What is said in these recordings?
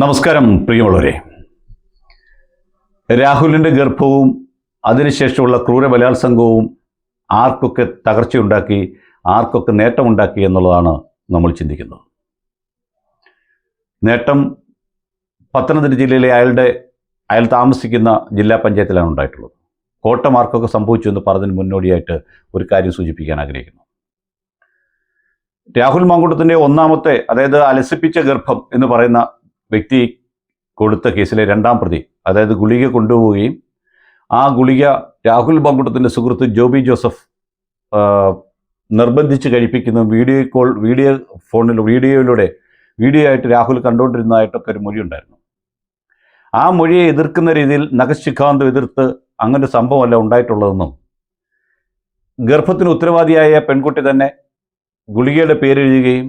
നമസ്കാരം പ്രിയമുള്ളവരെ. രാഹുലിന്റെ ഗർഭവും അതിനുശേഷമുള്ള ക്രൂര ബലാത്സംഗവും ആർക്കൊക്കെ തകർച്ചയുണ്ടാക്കി ആർക്കൊക്കെ നേട്ടമുണ്ടാക്കി എന്നുള്ളതാണ് നമ്മൾ ചിന്തിക്കുന്നത്. നേട്ടം പത്തനംതിട്ട ജില്ലയിലെ അയാളുടെ അയാൾ താമസിക്കുന്ന ജില്ലാ പഞ്ചായത്തിലാണ് ഉണ്ടായിട്ടുള്ളത്. കോട്ടം ആർക്കൊക്കെ സംഭവിച്ചു എന്ന് പറഞ്ഞതിന് മുന്നോടിയായിട്ട് ഒരു കാര്യം സൂചിപ്പിക്കാൻ ആഗ്രഹിക്കുന്നു. രാഹുൽ മാങ്കുട്ടത്തിന്റെ ഒന്നാമത്തെ അതായത് അലസിപ്പിച്ച ഗർഭം എന്ന് പറയുന്ന വ്യക്തി കൊടുത്ത കേസിലെ രണ്ടാം പ്രതി അതായത് ഗുളിക കൊണ്ടുപോവുകയും ആ ഗുളിക രാഹുൽ ബാങ്കുട്ടത്തിന്റെ സുഹൃത്ത് ജോബി ജോസഫ് നിർബന്ധിച്ച് കഴിപ്പിക്കുന്ന വീഡിയോ കോൾ വീഡിയോ ഫോണിൽ വീഡിയോയിലൂടെ വീഡിയോ ആയിട്ട് രാഹുൽ കണ്ടുകൊണ്ടിരുന്നതായിട്ടൊക്കെ ഒരു മൊഴി ഉണ്ടായിരുന്നു. ആ മൊഴിയെ എതിർക്കുന്ന രീതിയിൽ നഖശിഖാന്ത് എതിർത്ത് അങ്ങനെ സംഭവമല്ല ഉണ്ടായിട്ടുള്ളതെന്നും ഗർഭത്തിന് ഉത്തരവാദിയായ പെൺകുട്ടി തന്നെ ഗുളികയുടെ പേരെഴുതുകയും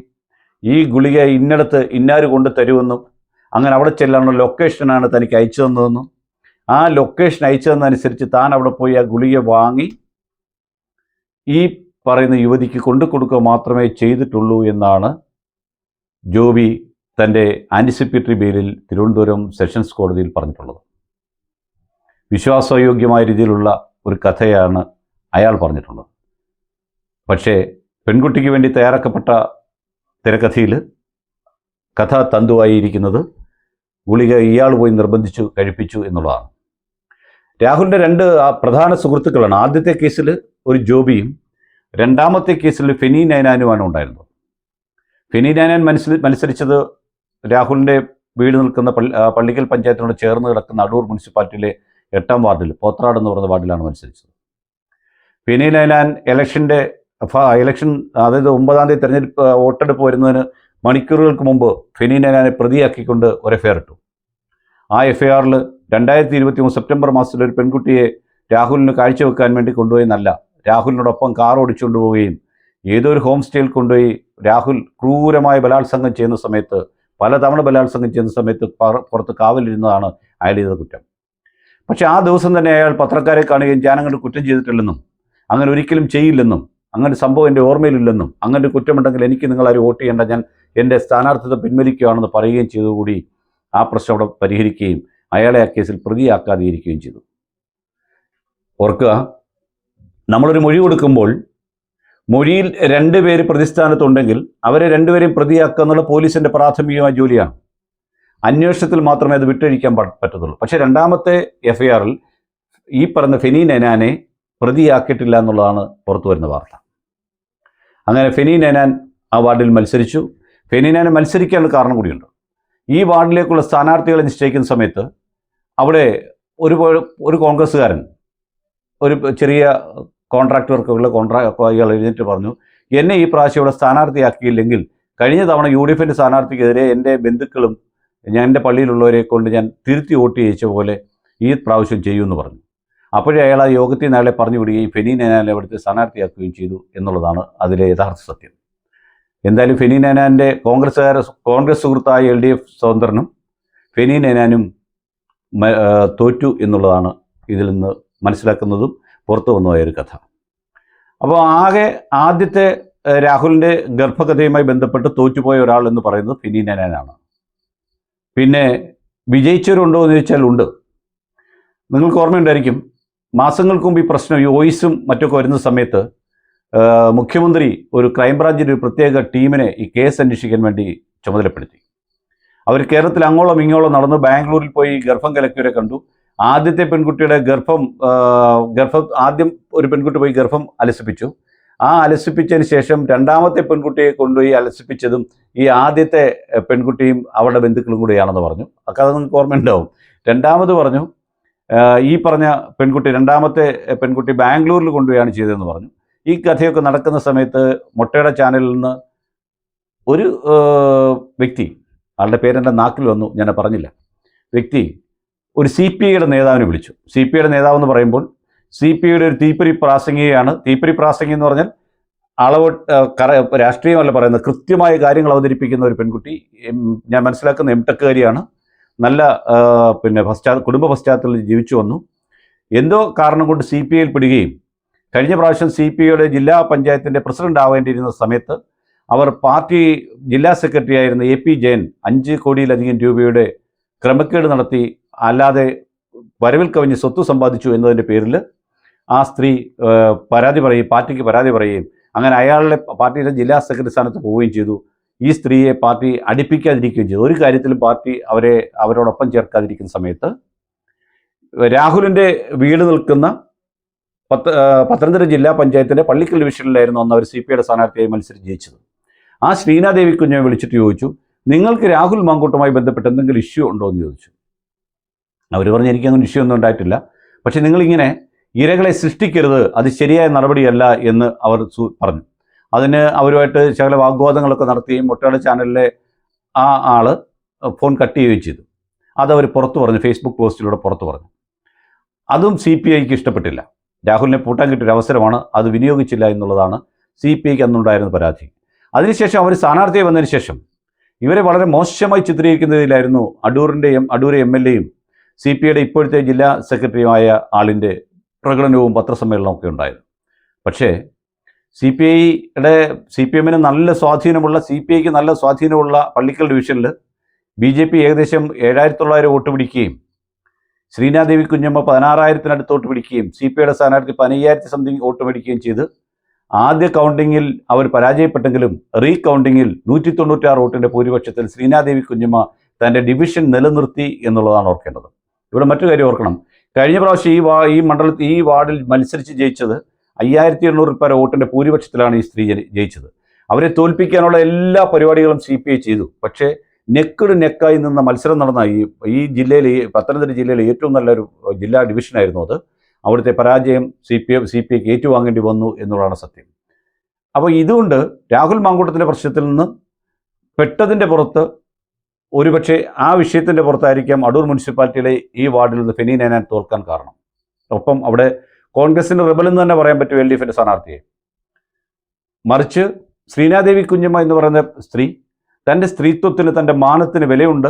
ഈ ഗുളിക ഇന്നടത്ത് ഇന്നാര് കൊണ്ട് തരുമെന്നും അങ്ങനെ അവിടെ ചെല്ലാനുള്ള ലൊക്കേഷനാണ് തനിക്ക് അയച്ചു തന്നതെന്നും ആ ലൊക്കേഷൻ അയച്ചു തന്നതനുസരിച്ച് താൻ അവിടെ പോയി ആ ഗുളിക വാങ്ങി ഈ പറയുന്ന യുവതിക്ക് കൊണ്ടു കൊടുക്കുക മാത്രമേ ചെയ്തിട്ടുള്ളൂ എന്നാണ് ജോബി തന്റെ ആന്റിസിപ്പേറ്ററി ബെയിലിൽ തിരുവനന്തപുരം സെഷൻസ് കോടതിയിൽ പറഞ്ഞിട്ടുള്ളത്. വിശ്വാസയോഗ്യമായ രീതിയിലുള്ള ഒരു കഥയാണ് അയാൾ പറഞ്ഞിട്ടുള്ളത്. പക്ഷേ പെൺകുട്ടിക്ക് വേണ്ടി തയ്യാറാക്കപ്പെട്ട തിരക്കഥയിൽ കഥ തന്തുവായിരിക്കുന്നത് ഗുളിക ഇയാൾ പോയി നിർബന്ധിച്ചു കഴിപ്പിച്ചു എന്നുള്ളതാണ്. രാഹുലിന്റെ രണ്ട് പ്രധാന സുഹൃത്തുക്കളാണ്. ആദ്യത്തെ കേസിൽ ഒരു ജോബിയും രണ്ടാമത്തെ കേസിൽ ഫെനി നൈനാനുമാണ് ഉണ്ടായിരുന്നത്. ഫെനി നൈനാൻ മനസ്സിൽ മത്സരിച്ചത് രാഹുലിന്റെ വീട് നിൽക്കുന്ന പള്ളി പള്ളിക്കൽ പഞ്ചായത്തിനോട് ചേർന്ന് കിടക്കുന്ന അടൂർ മുനിസിപ്പാലിറ്റിയിലെ എട്ടാം വാർഡിൽ പോത്രാട് എന്ന് പറയുന്ന വാർഡിലാണ് മത്സരിച്ചത്. ഫെനി നൈനാൻ ഇലക്ഷന്റെ ഇലക്ഷൻ അതായത് ഒമ്പതാം തീയതി തെരഞ്ഞെടുപ്പ് വോട്ടെടുപ്പ് വരുന്നതിന് മണിക്കൂറുകൾക്ക് മുമ്പ് ഫെനി നൈനാനെ പ്രതിയാക്കിക്കൊണ്ട് ഒരു എഫ് ഐ ആർ ഇട്ടു. ആ എഫ് ഐ ആറിൽ രണ്ടായിരത്തി ഇരുപത്തി മൂന്ന് സെപ്റ്റംബർ മാസത്തിൽ ഒരു പെൺകുട്ടിയെ രാഹുലിന് കാഴ്ചവെക്കാൻ വേണ്ടി കൊണ്ടുപോയെന്നല്ല. രാഹുലിനോടൊപ്പം കാർ ഓടിച്ചുകൊണ്ട് പോവുകയും ഏതൊരു ഹോം സ്റ്റേയിൽ കൊണ്ടുപോയി രാഹുൽ ക്രൂരമായ ബലാത്സംഗം ചെയ്യുന്ന സമയത്ത് പലതവണ ബലാത്സംഗം ചെയ്യുന്ന സമയത്ത് പറ- പുറത്ത് കാവലിരുന്നതാണ് അയാൾ ചെയ്ത കുറ്റം. പക്ഷേ ആ ദിവസം തന്നെ അയാൾ പത്രക്കാരെ കാണുകയും ഞാൻ കുറ്റം ചെയ്തിട്ടില്ലെന്നും അങ്ങനെ ഒരിക്കലും ചെയ്യില്ലെന്നും അങ്ങനെ സംഭവം എന്റെ ഓർമ്മയിലില്ലെന്നും അങ്ങനെ കുറ്റമുണ്ടെങ്കിൽ എനിക്ക് നിങ്ങളാരും വോട്ട് ചെയ്യേണ്ട. ഞാൻ എന്റെ സ്ഥാനാർത്ഥിത്വം പിൻവലിക്കുകയാണെന്ന് പറയുകയും ചെയ്തുകൂടി ആ പ്രശ്നം അവിടെ പരിഹരിക്കുകയും അയാളെ ആ കേസിൽ പ്രതിയാക്കാതെ ഇരിക്കുകയും ചെയ്തു. ഓർക്കുക നമ്മളൊരു മൊഴി കൊടുക്കുമ്പോൾ മൊഴിയിൽ രണ്ട് പേര് പ്രതിസ്ഥാനത്തുണ്ടെങ്കിൽ അവരെ രണ്ടുപേരെയും പ്രതിയാക്കുക എന്നുള്ള പോലീസിന്റെ പ്രാഥമികമായ ജോലിയാണ്. അന്വേഷണത്തിൽ മാത്രമേ അത് വിട്ടഴിക്കാൻ പറ്റത്തുള്ളൂ. പക്ഷേ രണ്ടാമത്തെ എഫ്ഐആറിൽ ഈ പറഞ്ഞ ഫെനി നൈനാനെ പ്രതിയാക്കിയിട്ടില്ല എന്നുള്ളതാണ് പുറത്തു വരുന്ന വാർത്ത. അങ്ങനെ ഫെനി നൈനാൻ ആ വാർഡിൽ മത്സരിച്ചു. ഫെനി നൈനാൻ മത്സരിക്കാനുള്ള കാരണം കൂടിയുണ്ട്. ഈ വാർഡിലേക്കുള്ള സ്ഥാനാർത്ഥികളെ നിശ്ചയിക്കുന്ന സമയത്ത് അവിടെ ഒരു ഒരു കോൺഗ്രസ്സുകാരൻ ഒരു ചെറിയ കോൺട്രാക്ട് വർക്കുള്ള കോൺട്രാക്ട് അയാൾ എഴുന്നേറ്റ് പറഞ്ഞു എന്നെ ഈ പ്രാവശ്യം ഇവിടെ സ്ഥാനാർത്ഥിയാക്കിയില്ലെങ്കിൽ കഴിഞ്ഞ തവണ യു ഡി എഫിന്റെ സ്ഥാനാർത്ഥിക്കെതിരെ എന്റെ ബന്ധുക്കളും ഞാൻ എന്റെ പള്ളിയിലുള്ളവരെ കൊണ്ട് ഞാൻ തിരുത്തി വോട്ട് ചെയ്യിച്ച പോലെ ഈ പ്രാവശ്യം ചെയ്യുമെന്ന് പറഞ്ഞു. അപ്പോഴേ അയാൾ ആ യോഗത്തിൽ നിന്ന് അയാളെ പറഞ്ഞു വിടുകയും ഫെനി നേനാനെ അവിടുത്തെ സ്ഥാനാർത്ഥിയാക്കുകയും ചെയ്തു എന്നുള്ളതാണ് അതിലെ യഥാർത്ഥ സത്യം. എന്തായാലും ഫെനി നൈനാന്റെ കോൺഗ്രസ്സുകാര കോൺഗ്രസ് സുഹൃത്തായ എൽ ഡി എഫ് സ്വതന്ത്രനും ഫെനി നൈനാനും തോറ്റു എന്നുള്ളതാണ് ഇതിൽ നിന്ന് മനസ്സിലാക്കുന്നതും പുറത്തു വന്നതായ ഒരു കഥ. അപ്പോൾ ആകെ ആദ്യത്തെ രാഹുലിന്റെ ഗർഭകഥയുമായി ബന്ധപ്പെട്ട് തോറ്റുപോയ ഒരാൾ എന്ന് പറയുന്നത് ഫിനി നൈനാനാണ് പിന്നെ വിജയിച്ചവരുണ്ടോ എന്ന് ചോദിച്ചാൽ ഉണ്ട്. നിങ്ങൾക്ക് ഓർമ്മയുണ്ടായിരിക്കും മാസങ്ങൾക്ക് മുമ്പ് ഈ പ്രശ്നം ഈ വോയിസും മറ്റൊക്കെ വരുന്ന സമയത്ത് മുഖ്യമന്ത്രി ഒരു ക്രൈംബ്രാഞ്ചിന്റെ ഒരു പ്രത്യേക ടീമിനെ ഈ കേസ് അന്വേഷിക്കാൻ വേണ്ടി ചുമതലപ്പെടുത്തി. അവർ കേരളത്തിൽ അങ്ങോളം ഇങ്ങോളം നടന്ന് ബാംഗ്ലൂരിൽ പോയി ഗർഭം കലക്കിയവരെ കണ്ടു. ആദ്യത്തെ പെൺകുട്ടിയുടെ ഗർഭം ഗർഭം ആദ്യം ഒരു പെൺകുട്ടി പോയി ഗർഭം അലസിപ്പിച്ചു. ആ അലസിപ്പിച്ചതിന് ശേഷം രണ്ടാമത്തെ പെൺകുട്ടിയെ കൊണ്ടുപോയി അലസിപ്പിച്ചതും ഈ ആദ്യത്തെ പെൺകുട്ടിയും അവരുടെ ബന്ധുക്കളും കൂടിയാണെന്ന് പറഞ്ഞു. അക്കാതെ നിങ്ങൾക്ക് ഓർമ്മയുണ്ടാവും. രണ്ടാമത് പറഞ്ഞു ഈ പറഞ്ഞ പെൺകുട്ടി രണ്ടാമത്തെ പെൺകുട്ടി ബാംഗ്ലൂരിൽ കൊണ്ടുപോയാണ് ചെയ്തതെന്ന് പറഞ്ഞു. ഈ കഥയൊക്കെ നടക്കുന്ന സമയത്ത് മുട്ടയുടെ ചാനലിൽ നിന്ന് ഒരു വ്യക്തി ആളുടെ പേരെന്റെ നാക്കിൽ വന്നു ഞാൻ പറഞ്ഞില്ല. വ്യക്തി ഒരു സി പി ഐയുടെ നേതാവിനെ വിളിച്ചു. സി പി ഐയുടെ നേതാവ് എന്ന് പറയുമ്പോൾ സി പി ഐയുടെ ഒരു തീപ്പരി പ്രാസംഗികയാണ്. തീപ്പരി പ്രാസംഗി എന്ന് പറഞ്ഞാൽ അളവ് കറ രാഷ്ട്രീയമല്ല പറയുന്നത് കൃത്യമായ കാര്യങ്ങൾ അവതരിപ്പിക്കുന്ന ഒരു പെൺകുട്ടി ഞാൻ മനസ്സിലാക്കുന്ന എം ടെക്കുകാരിയാണ് നല്ല പിന്നെ പശ്ചാ കുടുംബ പശ്ചാത്തലത്തിൽ ജീവിച്ചു വന്നു. എന്തോ കാരണം കൊണ്ട് സി പി ഐയിൽ പെടുകയും കഴിഞ്ഞ പ്രാവശ്യം സി പി ഐയുടെ ജില്ലാ പഞ്ചായത്തിന്റെ പ്രസിഡന്റ് ആവേണ്ടിയിരുന്ന സമയത്ത് അവർ പാർട്ടി ജില്ലാ സെക്രട്ടറി ആയിരുന്ന എ പി ജയൻ അഞ്ച് കോടിയിലധികം രൂപയുടെ ക്രമക്കേട് നടത്തി അല്ലാതെ വരവിൽ കവിഞ്ഞ് സ്വത്ത് സമ്പാദിച്ചു എന്നതിന്റെ പേരിൽ ആ സ്ത്രീ പരാതി പറയും പാർട്ടിക്ക് പരാതി പറയുകയും അങ്ങനെ അയാളുടെ പാർട്ടിയുടെ ജില്ലാ സെക്രട്ടറി സ്ഥാനത്ത് പോവുകയും ചെയ്തു. ഈ സ്ത്രീയെ പാർട്ടി അടുപ്പിക്കാതിരിക്കുകയും ചെയ്തു. ഒരു കാര്യത്തിലും പാർട്ടി അവരെ അവരോടൊപ്പം ചേർക്കാതിരിക്കുന്ന സമയത്ത് രാഹുലിന്റെ വീട് നിൽക്കുന്ന പത്ത് പത്തനംതിട്ട ജില്ലാ പഞ്ചായത്തിന്റെ പള്ളിക്കൽ ഡിവിഷനിലായിരുന്നു അന്ന് അവർ സി പി ഐയുടെ സ്ഥാനാർത്ഥിയായി മത്സരിച്ച് ജയിച്ചത്. ആ ശ്രീനാദേവി കുഞ്ഞെ വിളിച്ചിട്ട് ചോദിച്ചു നിങ്ങൾക്ക് രാഹുൽ മാങ്കൂട്ടുമായി ബന്ധപ്പെട്ട് എന്തെങ്കിലും ഇഷ്യൂ ഉണ്ടോ? എന്ന് ചോദിച്ചു. അവർ പറഞ്ഞു എനിക്കങ്ങനെ ഇഷ്യൂ ഒന്നും ഉണ്ടായിട്ടില്ല. പക്ഷെ നിങ്ങളിങ്ങനെ ഇരകളെ സൃഷ്ടിക്കരുത് അത് ശരിയായ നടപടിയല്ല എന്ന് അവർ പറഞ്ഞു. അതിന് അവരുമായിട്ട് ചില വാഗ്വാദങ്ങളൊക്കെ നടത്തുകയും മുട്ടയുടെ ചാനലിലെ ആ ആൾ ഫോൺ കട്ട് ചെയ്യുകയും ചെയ്തു. അതവർ പുറത്തു പറഞ്ഞു ഫേസ്ബുക്ക് പോസ്റ്റിലൂടെ പുറത്തു പറഞ്ഞു. അതും സി പി ഐക്ക് ഇഷ്ടപ്പെട്ടില്ല. രാഹുലിനെ പൂട്ടാൻ കിട്ടിയൊരു അവസരമാണ് അത് വിനിയോഗിച്ചില്ല എന്നുള്ളതാണ് സി പി ഐക്ക് അന്നുണ്ടായിരുന്ന പരാതി. അതിനുശേഷം അവർ സ്ഥാനാർത്ഥിയെ വന്നതിന് ശേഷം ഇവരെ വളരെ മോശമായി ചിത്രീകരിക്കുന്നതിലായിരുന്നു അടൂറിന്റെ എം അടൂർ എം എൽ എയും സി പി ഐയുടെ ഇപ്പോഴത്തെ ജില്ലാ സെക്രട്ടറിയുമായ ആളിന്റെ പ്രകടനവും പത്രസമ്മേളനവും ഒക്കെ ഉണ്ടായത്. പക്ഷേ സി പി ഐയുടെ സി പി എമ്മിന് നല്ല സ്വാധീനമുള്ള സി പി ഐക്ക് നല്ല സ്വാധീനമുള്ള പള്ളിക്കൽ ഡിവിഷനിൽ ബി ജെ പി ഏകദേശം ഏഴായിരത്തി തൊള്ളായിരം വോട്ട് പിടിക്കുകയും ശ്രീനാദേവി കുഞ്ഞമ്മ പതിനാറായിരത്തിനടുത്ത് വോട്ട് പിടിക്കുകയും സി പി ഐയുടെ സ്ഥാനാർത്ഥി പതിനയ്യായിരത്തി സംതിങ് വോട്ട് പിടിക്കുകയും ചെയ്ത് ആദ്യ കൗണ്ടിങ്ങിൽ അവർ പരാജയപ്പെട്ടെങ്കിലും റീ കൗണ്ടിങ്ങിൽ നൂറ്റി തൊണ്ണൂറ്റാറ് വോട്ടിന്റെ ഭൂരിപക്ഷത്തിൽ ശ്രീനാദേവി കുഞ്ഞമ്മ തന്റെ ഡിവിഷൻ നിലനിർത്തി എന്നുള്ളതാണ് ഓർക്കേണ്ടത്. ഇവിടെ മറ്റൊരു കാര്യം ഓർക്കണം. കഴിഞ്ഞ പ്രാവശ്യം ഈ വാ ഈ മണ്ഡലത്തിൽ ഈ വാർഡിൽ മത്സരിച്ച് ജയിച്ചത് അയ്യായിരത്തി എണ്ണൂറിൽ പര വോട്ടിന്റെ ഭൂരിപക്ഷത്തിലാണ് ഈ സ്ത്രീ ജയിച്ചത്. അവരെ തോൽപ്പിക്കാനുള്ള എല്ലാ പരിപാടികളും സി പി ഐ ചെയ്തു. പക്ഷേ നെക്കിട് നെക്കായി നിന്ന മത്സരം നടന്ന ഈ ഈ ജില്ലയിൽ പത്തനംതിട്ട ജില്ലയിലെ ഏറ്റവും നല്ലൊരു ജില്ലാ ഡിവിഷനായിരുന്നു അത്. അവിടുത്തെ പരാജയം C P M C P ഐക്ക് ഏറ്റുവാങ്ങേണ്ടി വന്നു എന്നുള്ളതാണ് സത്യം. അപ്പോൾ ഇതുകൊണ്ട് രാഹുൽ മാങ്കൂട്ടത്തിന്റെ പ്രശ്നത്തിൽ നിന്ന് പെട്ടതിന്റെ പുറത്ത് ഒരുപക്ഷെ ആ വിഷയത്തിന്റെ പുറത്തായിരിക്കാം അടൂർ മുനിസിപ്പാലിറ്റിയിലെ ഈ വാർഡിൽ നിന്ന് ഫെനി നേനാൻ തോൽക്കാൻ കാരണം. ഒപ്പം അവിടെ കോൺഗ്രസിന്റെ റിബൽ എന്ന് തന്നെ പറയാൻ പറ്റും എൽ ഡി എഫിന്റെ സ്ഥാനാർത്ഥിയെ. മറിച്ച് ശ്രീനാദേവി കുഞ്ഞമ്മ എന്ന് പറയുന്ന സ്ത്രീ തന്റെ സ്ത്രീത്വത്തിന് തന്റെ മാനത്തിന് വിലയുണ്ട്.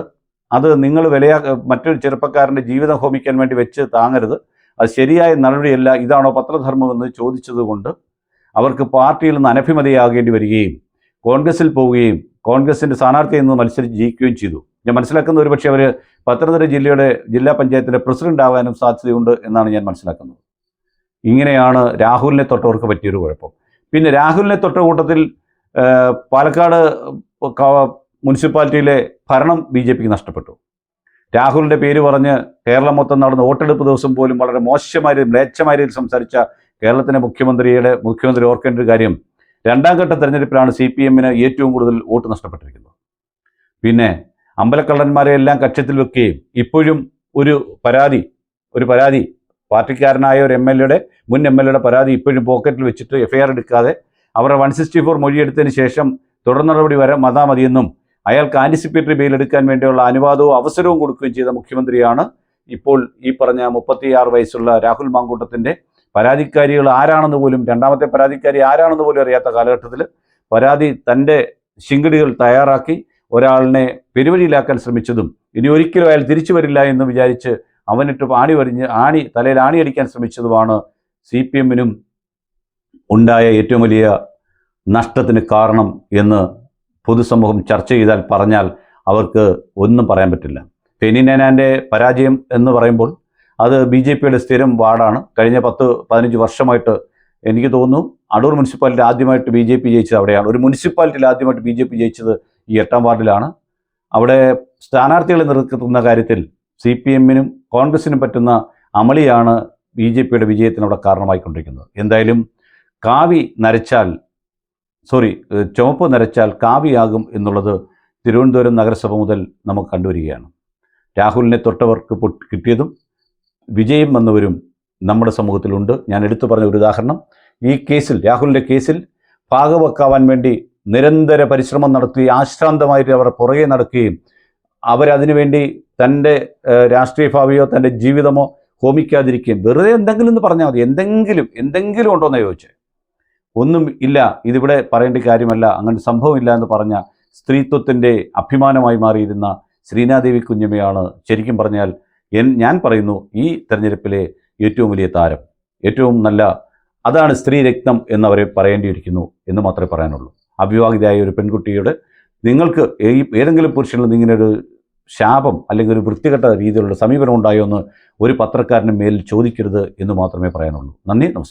അത് നിങ്ങൾ വിലയാ മറ്റൊരു ചെറുപ്പക്കാരന്റെ ജീവിതം ഹോമിക്കാൻ വേണ്ടി വെച്ച് താങ്ങരുത്. അത് ശരിയായ നടപടിയല്ല. ഇതാണോ പത്രധർമ്മമെന്ന് ചോദിച്ചതുകൊണ്ട് അവർക്ക് പാർട്ടിയിൽ നിന്ന് അനഭിമതിയാകേണ്ടി വരികയും കോൺഗ്രസിൽ പോവുകയും കോൺഗ്രസിന്റെ സ്ഥാനാർത്ഥിയിൽ നിന്ന് മത്സരിച്ച് ജയിക്കുകയും ചെയ്തു. ഞാൻ മനസ്സിലാക്കുന്ന ഒരു പക്ഷേ അവർ പത്തനംതിട്ട ജില്ലയുടെ ജില്ലാ പഞ്ചായത്തിന്റെ പ്രസിഡന്റ് ആവാനും സാധ്യതയുണ്ട് എന്നാണ് ഞാൻ മനസ്സിലാക്കുന്നത്. ഇങ്ങനെയാണ് രാഹുലിനെ തൊട്ടവർക്ക് പറ്റിയൊരു കുഴപ്പം. പിന്നെ രാഹുലിനെ തൊട്ട കൂട്ടത്തിൽ പാലക്കാട് മുനിസിപ്പാലിറ്റിയിലെ ഭരണം ബി ജെ പിക്ക് നഷ്ടപ്പെട്ടു. രാഹുലിന്റെ പേര് പറഞ്ഞ് കേരളം മൊത്തം നടന്ന വോട്ടെടുപ്പ് ദിവസം പോലും വളരെ മോശമായ മ്ലേച്ഛമായ രീതിയിൽ സംസാരിച്ച കേരളത്തിന്റെ മുഖ്യമന്ത്രിയുടെ മുഖ്യമന്ത്രി ഓർക്കേണ്ട ഒരു കാര്യം രണ്ടാം ഘട്ട തെരഞ്ഞെടുപ്പിലാണ് സി പി എമ്മിന് ഏറ്റവും കൂടുതൽ വോട്ട് നഷ്ടപ്പെട്ടിരിക്കുന്നത്. പിന്നെ അമ്പലക്കള്ളന്മാരെ എല്ലാം കക്ഷത്തിൽ വെക്കുകയും ഇപ്പോഴും ഒരു പരാതി ഒരു പരാതി പാർട്ടിക്കാരനായ ഒരു എം എൽ എയുടെ മുൻ എം എൽ എയുടെ പരാതി ഇപ്പോഴും പോക്കറ്റിൽ വെച്ചിട്ട് എഫ്ഐആർ എടുക്കാതെ അവരുടെ വൺ സിക്സ്റ്റി ഫോർ മൊഴിയെടുത്തതിന് ശേഷം തുടർ നടപടി വരെ മതാ മതിയെന്നും അയാൾക്ക് ആന്റിസിപ്പേറ്ററി ബെയിൽ എടുക്കാൻ വേണ്ടിയുള്ള അനുവാദവും അവസരവും കൊടുക്കുകയും ചെയ്ത മുഖ്യമന്ത്രിയാണ്. ഇപ്പോൾ ഈ പറഞ്ഞ മുപ്പത്തിയാറ് വയസ്സുള്ള രാഹുൽ മാങ്കൂട്ടത്തിന്റെ പരാതിക്കാരികൾ ആരാണെന്ന് പോലും രണ്ടാമത്തെ പരാതിക്കാരി ആരാണെന്ന് പോലും അറിയാത്ത കാലഘട്ടത്തിൽ പരാതി തന്റെ ശിങ്കിടികൾ തയ്യാറാക്കി ഒരാളിനെ പെരുവഴിയിലാക്കാൻ ശ്രമിച്ചതും ഇനി ഒരിക്കലും അയാൾ തിരിച്ചു വരില്ല എന്ന് വിചാരിച്ച് അവനിട്ട് ആണി വരിഞ്ഞ് ആണി തലയിൽ ആണി അടിക്കാൻ ശ്രമിച്ചതുമാണ് സി പി എമ്മിനും ഉണ്ടായ ഏറ്റവും വലിയ നഷ്ടത്തിന് കാരണം എന്ന് പൊതുസമൂഹം ചർച്ച ചെയ്താൽ പറഞ്ഞാൽ അവർക്ക് ഒന്നും പറയാൻ പറ്റില്ല. ഫെനി നേനാന്റെ പരാജയം എന്ന് പറയുമ്പോൾ അത് ബി ജെ പിയുടെ സ്ഥിരം വാർഡാണ്. കഴിഞ്ഞ പത്ത് പതിനഞ്ച് വർഷമായിട്ട് എനിക്ക് തോന്നുന്നു അടൂർ മുനിസിപ്പാലിറ്റി ആദ്യമായിട്ട് ബി ജെ പി ജയിച്ചത് അവിടെയാണ്. ഒരു മുനിസിപ്പാലിറ്റിയിൽ ആദ്യമായിട്ട് ബി ജെ പി ജയിച്ചത് ഈ എട്ടാം വാർഡിലാണ്. അവിടെ സ്ഥാനാർത്ഥികളെ നിർത്തുന്ന കാര്യത്തിൽ സി പി എമ്മിനും കോൺഗ്രസിനും പറ്റുന്ന അമളിയാണ് ബി ജെ പിയുടെ വിജയത്തിന് അവിടെ കാരണമായിക്കൊണ്ടിരിക്കുന്നത്. എന്തായാലും കാവി നരച്ചാൽ സോറി ചുവപ്പ് നരച്ചാൽ കാവിയാകും എന്നുള്ളത് തിരുവനന്തപുരം നഗരസഭ മുതൽ നമുക്ക് കണ്ടുവരികയാണ്. രാഹുലിനെ തൊട്ടവർക്ക് കിട്ടിയതും വിജയം വന്നവരും നമ്മുടെ സമൂഹത്തിലുണ്ട്. ഞാൻ എടുത്തു പറഞ്ഞ ഒരു ഉദാഹരണം ഈ കേസിൽ രാഹുലിന്റെ കേസിൽ ഭാഗവെക്കാവാൻ വേണ്ടി നിരന്തര പരിശ്രമം നടത്തി ആശ്രാന്തമായിട്ട് അവർ പുറകെ നടക്കുകയും അവരതിനു വേണ്ടി തന്റെ രാഷ്ട്രീയ ഭാവിയോ തന്റെ ജീവിതമോ ഹോമിക്കാതിരിക്കുകയും വെറുതെ എന്തെങ്കിലും എന്ന് പറഞ്ഞാൽ മതി. എന്തെങ്കിലും എന്തെങ്കിലും ഉണ്ടോ എന്ന് ചോദിച്ചേ. ഒന്നും ഇല്ല ഇതിവിടെ പറയേണ്ട കാര്യമല്ല അങ്ങനെ സംഭവമില്ല എന്ന് പറഞ്ഞ സ്ത്രീത്വത്തിന്റെ അഭിമാനമായി മാറിയിരുന്ന ശ്രീനാദേവി കുഞ്ഞമ്മയാണ് ശരിക്കും പറഞ്ഞാൽ എൻ ഞാൻ പറയുന്നു ഈ തെരഞ്ഞെടുപ്പിലെ ഏറ്റവും വലിയ താരം. ഏറ്റവും നല്ല അതാണ് സ്ത്രീ രക്തം എന്നവരെ പറയേണ്ടിയിരിക്കുന്നു എന്ന് മാത്രമേ പറയാനുള്ളൂ. അവിവാഹിതയായ ഒരു പെൺകുട്ടിയോട് നിങ്ങൾക്ക് ഏതെങ്കിലും പുരുഷനിൽ ഇങ്ങനെ ഒരു ശാപം അല്ലെങ്കിൽ ഒരു വൃത്തികെട്ട രീതിയിലുള്ള സമീപനം ഉണ്ടായോ എന്ന് ഒരു പത്രക്കാരന് മേൽ ചോദിക്കരുത് എന്ന് മാത്രമേ പറയാനുള്ളൂ. നന്ദി നമസ്കാരം.